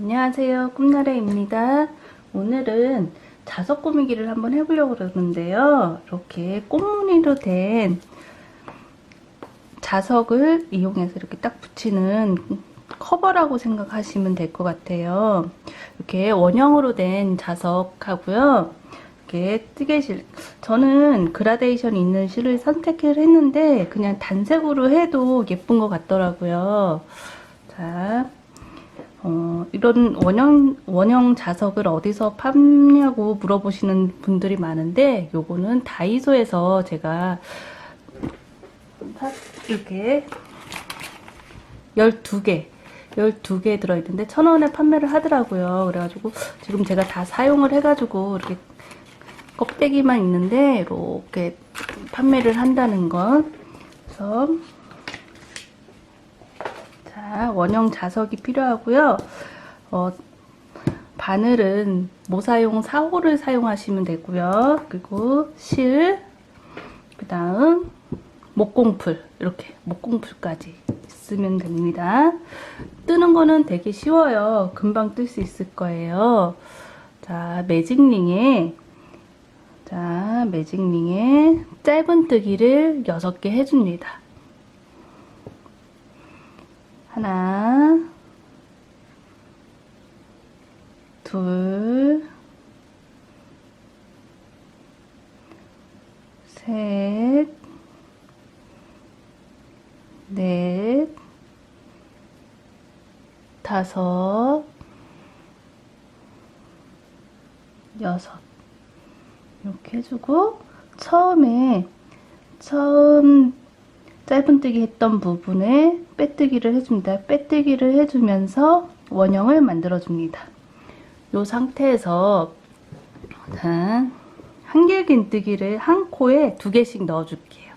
안녕하세요. 꿈나래입니다. 오늘은 자석 꾸미기를 한번 해보려고 그러는데요. 이렇게 꽃무늬로 된 자석을 이용해서 이렇게 딱 붙이는 커버라고 생각하시면 될 것 같아요. 이렇게 원형으로 된 자석하고요. 이렇게 뜨개실 저는 그라데이션 있는 실을 선택을 했는데 그냥 단색으로 해도 예쁜 것 같더라고요. 자 어, 이런 원형, 원형 자석을 어디서 파냐고 물어보시는 분들이 많은데, 요거는 다이소에서 제가 사- 이렇게 12개, 12개 들어있는데, 천 원에 판매를 하더라고요. 그래가지고, 지금 제가 다 사용을 해가지고, 이렇게 껍데기만 있는데, 이렇게 판매를 한다는 것. 그래서, 자, 원형 자석이 필요하고요. 어, 바늘은 모사용 4호를 사용하시면 되고요. 그리고 실, 그 다음 목공풀, 이렇게 목공풀까지 있으면 됩니다. 뜨는 거는 되게 쉬워요. 금방 뜰 수 있을 거예요. 자, 매직링에 자, 매직링에 짧은 뜨기를 6개 해줍니다. 하나, 둘, 셋, 넷, 다섯, 여섯. 이렇게 해주고, 처음에, 처음 짧은뜨기 했던 부분에 빼뜨기를 해줍니다. 빼뜨기를 해주면서 원형을 만들어줍니다. 이 상태에서 자, 한길긴뜨기를 한 코에 두 개씩 넣어줄게요.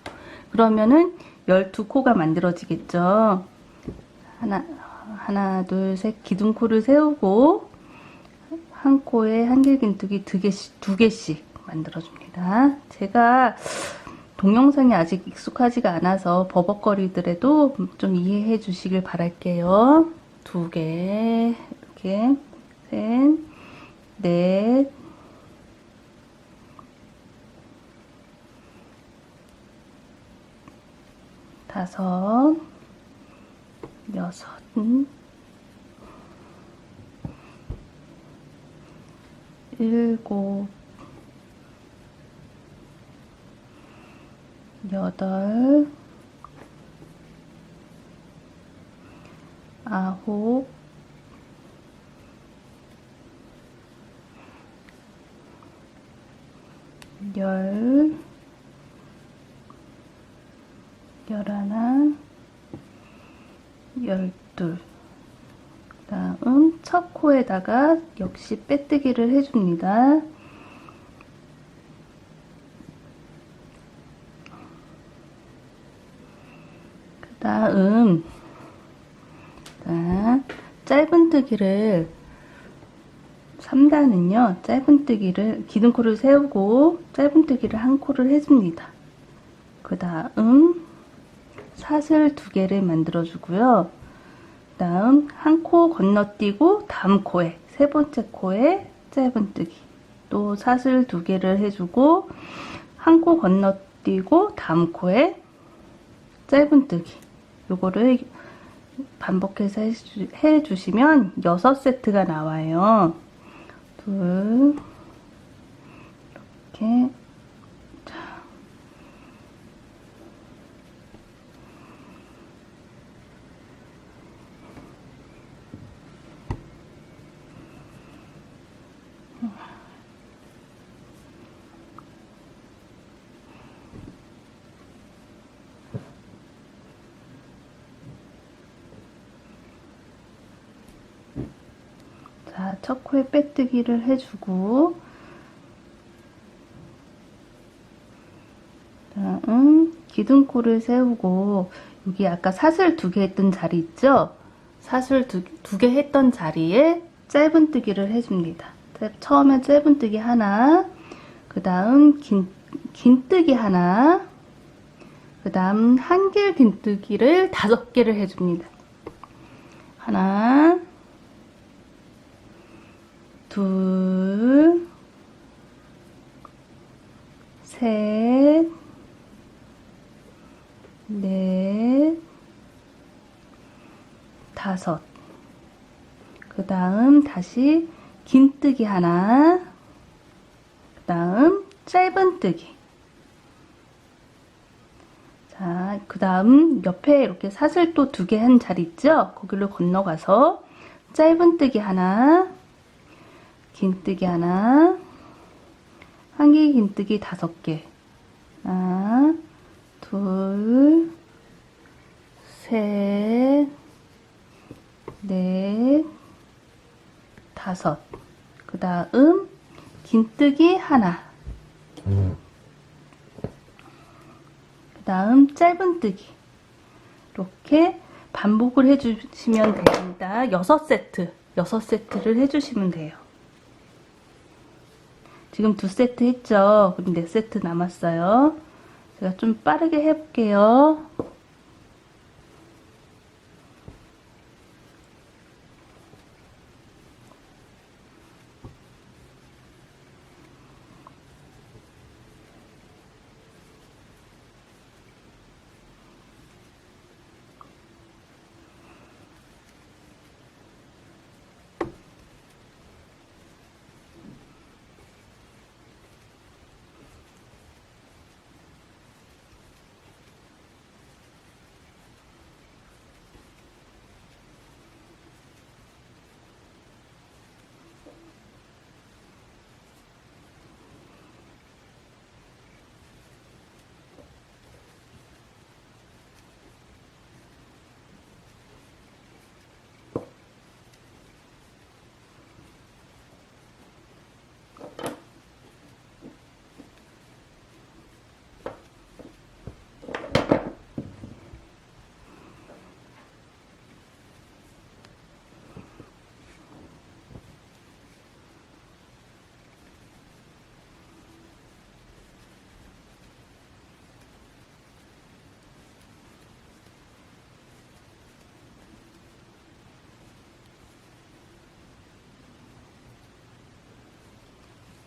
그러면은 12코가 만들어지겠죠. 하나, 하나, 둘, 셋, 기둥코를 세우고 한 코에 한길긴뜨기 두 개씩, 두 개씩 만들어줍니다. 제가 동영상이 아직 익숙하지가 않아서 버벅거리더라도 좀 이해해 주시길 바랄게요. 두 개, 이렇게, 셋, 넷, 다섯, 여섯, 일곱, 여덟, 아홉, 열, 열하나, 열둘. 다음 첫 코에다가 역시 빼뜨기를 해줍니다. 다음. 자, 짧은뜨기를 3단은요 짧은뜨기를 기둥코를 세우고 짧은뜨기를 한 코를 해줍니다. 그 다음 사슬 두 개를 만들어 주고요. 그 다음 한 코 건너뛰고 다음 코에 세 번째 코에 짧은뜨기. 또 사슬 두 개를 해주고 한 코 건너뛰고 다음 코에 짧은뜨기 요거를 반복해서 해주, 해주시면 6세트가 나와요. 둘, 자, 첫 코에 빼뜨기를 해주고, 다음 기둥코를 세우고, 여기 아까 사슬 두 개 했던 자리 있죠? 사슬 두 개 했던 자리에 짧은뜨기를 해줍니다. 짧- 처음에 짧은뜨기 하나, 그 다음 긴, 긴뜨기 하나, 그 다음 한길 긴뜨기를 다섯 개를 해줍니다. 하나, 둘, 셋, 넷, 다섯. 그 다음 다시 긴뜨기 하나, 그 다음 짧은뜨기. 자, 그 다음 옆에 이렇게 사슬 또 두 개 한 자리 있죠? 거기로 건너가서 짧은뜨기 하나, 긴뜨기 하나, 한기 긴뜨기 다섯 개. 하나, 둘, 셋, 넷, 다섯. 그 다음, 긴뜨기 하나. 그 다음, 짧은뜨기. 이렇게 반복을 해주시면 됩니다. 여섯 세트, 여섯 세트를 해주시면 돼요. 지금 두 세트 했죠? 그럼 네 세트 남았어요. 제가 좀 빠르게 해볼게요.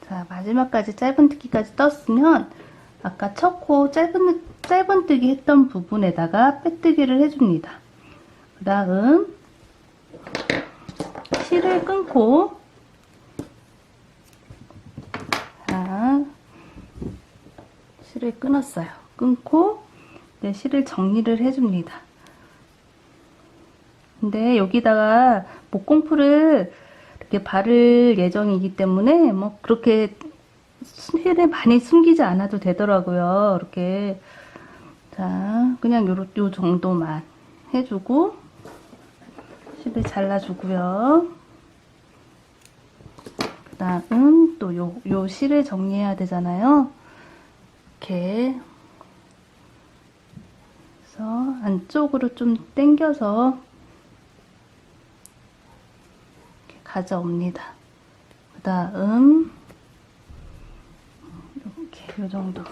자, 마지막까지 짧은뜨기까지 떴으면 아까 첫코 짧은, 짧은뜨기 했던 부분에다가 빼뜨기를 해줍니다. 그 다음 실을 끊고 자, 실을 끊었어요. 끊고 이제 실을 정리를 해줍니다. 근데 여기다가 목공풀을 이렇게 바를 예정이기 때문에 뭐 그렇게 실을 많이 숨기지 않아도 되더라고요. 이렇게 자 그냥 요, 요 정도만 해주고 실을 잘라주고요. 그 다음 또 요 요 실을 정리해야 되잖아요. 이렇게 안쪽으로 좀 당겨서 이렇게 가져옵니다. 그 다음 이렇게 요 정도만.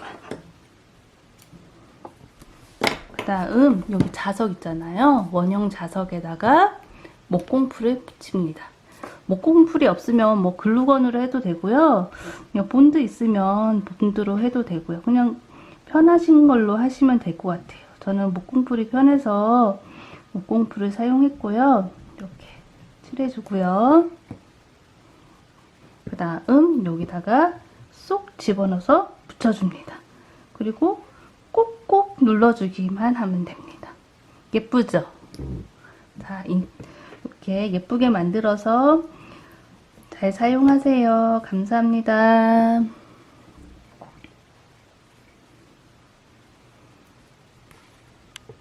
그 다음 여기 자석 있잖아요. 원형 자석에다가 목공풀을 붙입니다. 목공풀이 없으면 뭐 글루건으로 해도 되고요. 그냥 본드 있으면 본드로 해도 되고요. 그냥 편하신 걸로 하시면 될 것 같아요. 저는 목공풀이 편해서 목공풀을 사용했고요. 칠해주고요. 그 다음 여기다가 쏙 집어넣어서 붙여줍니다. 그리고 꼭꼭 눌러주기만 하면 됩니다. 예쁘죠? 자, 이- 이렇게 예쁘게 만들어서 잘 사용하세요. 감사합니다.